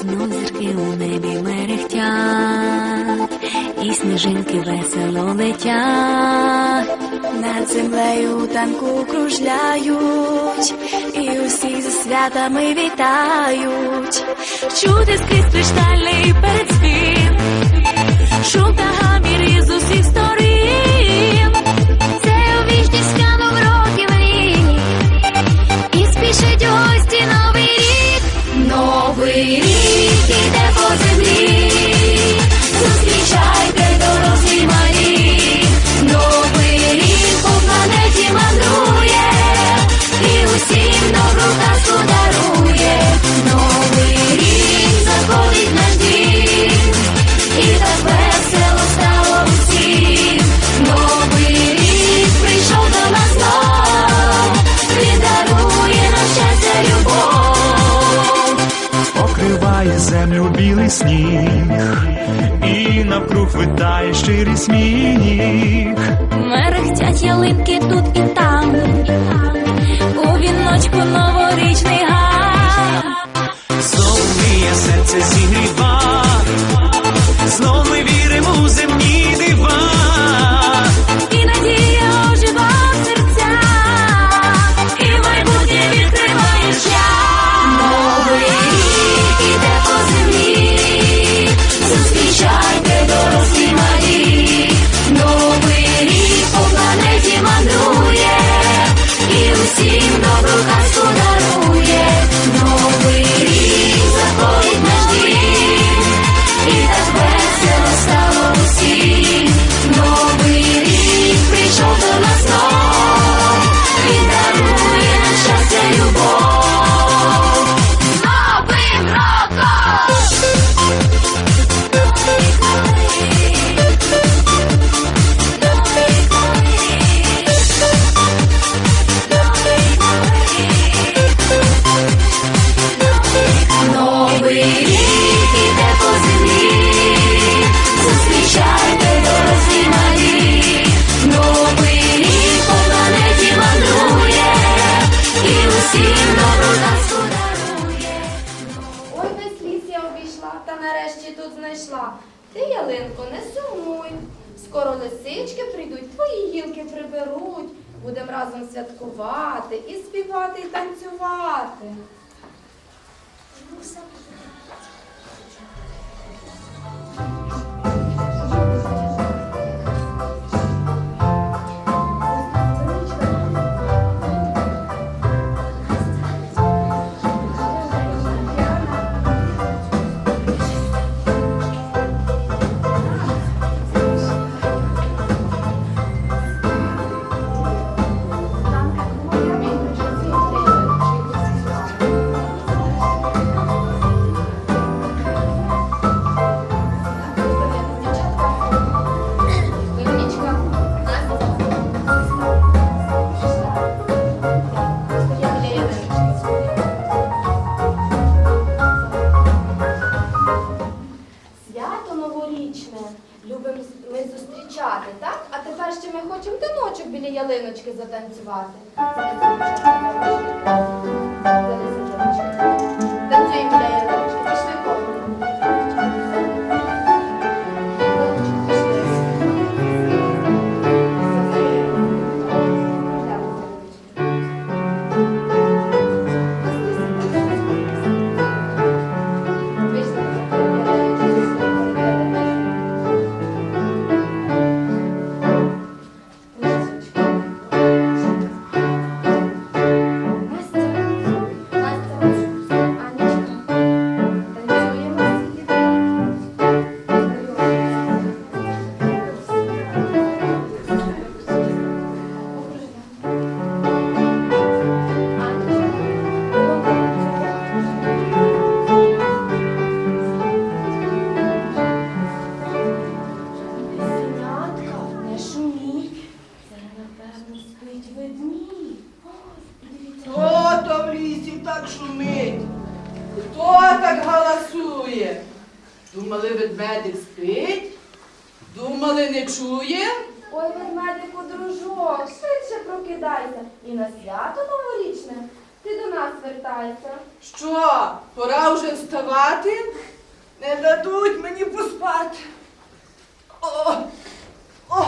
Знов зірки у небі мерехтять, і сніжинки весело летять. Над землею танку кружляють, і усі зі святами вітають. Чути скрізь криштальний передзвін, шум та гамір із усіх сторін. Землю білий сніг, і навкруг витає щирий сміх. Мерехтять ялинки тут і там, у віночку новорічний гам. Соломіє серце зігріва, знов ми віримо у земні ліс та нарешті тут знайшла. Ти, ялинко, не сумуй. Скоро лисички прийдуть, твої гілки приберуть. Будем разом святкувати і співати, і танцювати. Новорічне любимо ми зустрічати, так? А тепер ще ми хочемо таночок біля ялиночки затанцювати. Танцюємо ведмедик спить? Думали, не чує? Ой, ведмедику, дружок, швидше прокидайся. прокидайся і на свято новорічне ти до нас вертайся. Що, пора вже вставати? Не дадуть мені поспати. О, о.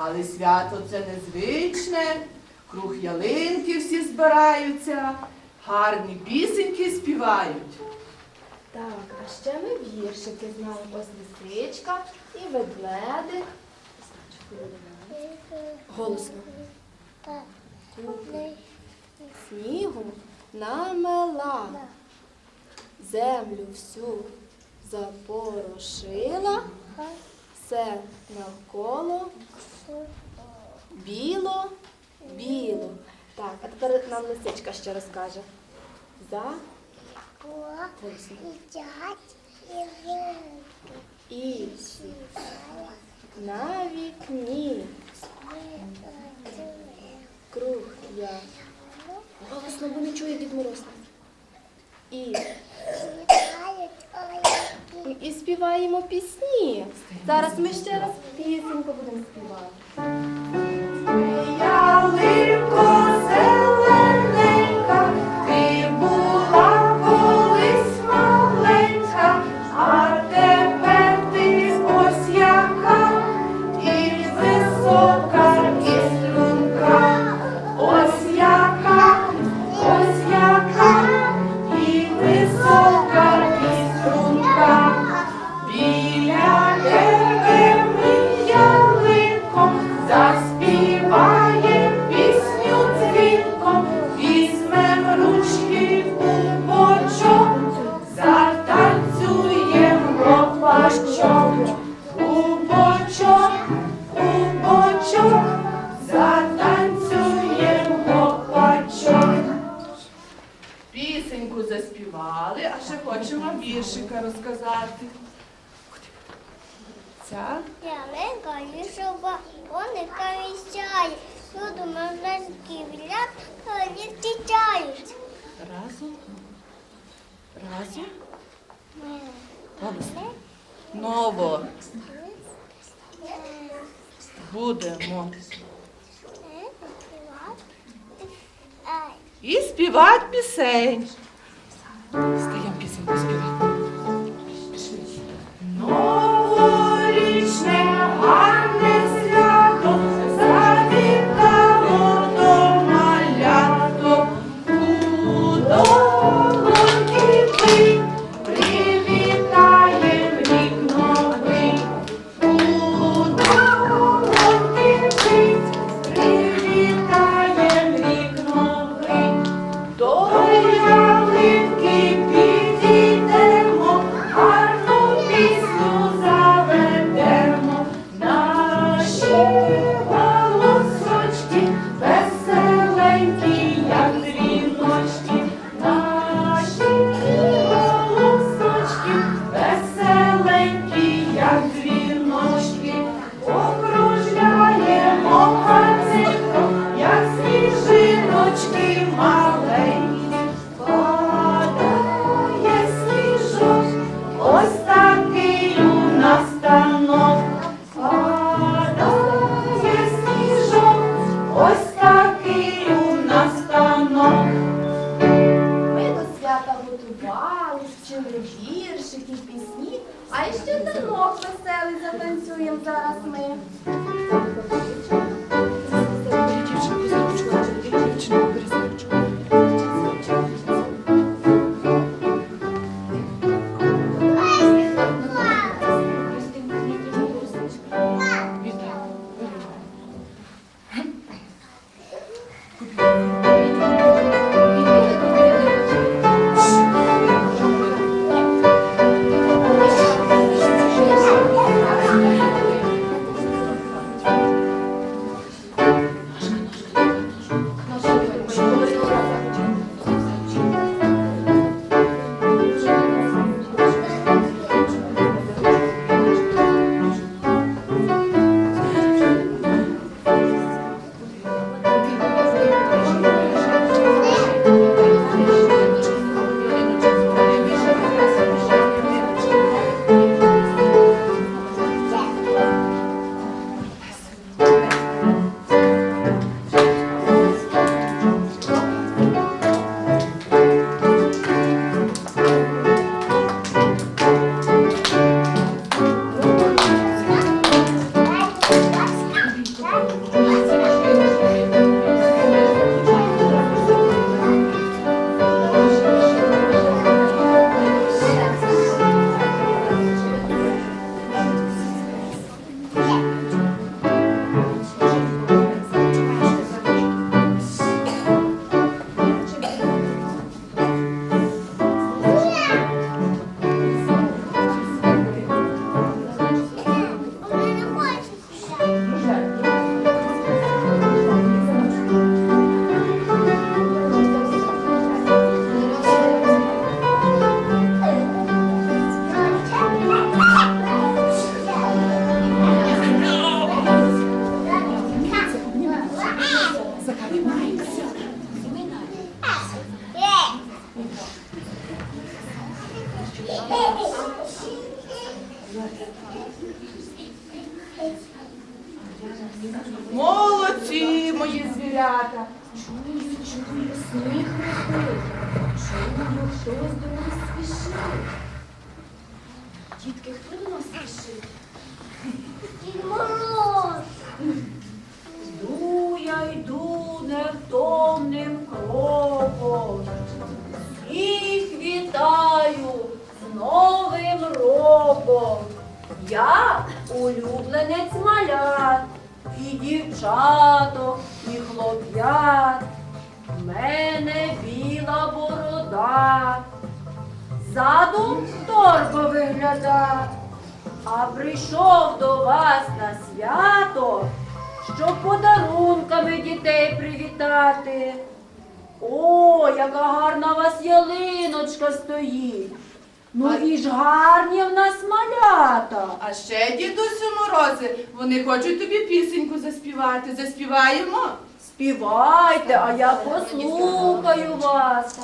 Але свято це незвичне. Круг ялинки всі збираються, гарні пісеньки співають. Так, а ще ми віршики знаємо. Ось лисичка і ведмедик. Голосно. Снігу намела, землю всю запорошила, все навколо біло, біло. Так, а тепер нам лисичка ще розкаже. За. І на вікні круг я. Голосно, бо не чує Дід Мороз. І, і співаємо пісні. Зараз ми ще раз пісеньку будемо співати. Разом, Голосно. Ново. Будемо. І співати пісень. А ще танок веселий затанцюємо зараз ми. Звірята. Чую, чую, сніг летить. Чую, хтось до нас спішить. Дітки, хто до нас спішить? Дід Мороз. Йду я йду невтомним кроком, всіх вітаю з Новим роком. Я улюбленець малят, і дівчаток, і хлоп'ят. В мене біла борода, ззаду торба вигляда, а прийшов до вас на свято, щоб подарунками дітей привітати. О, яка гарна у вас ялиночка стоїть. Ну і ж гарні в нас малята. А ще, дідусю Морози, вони хочуть тобі пісеньку заспівати. Заспіваємо? Співайте, а я послухаю вас.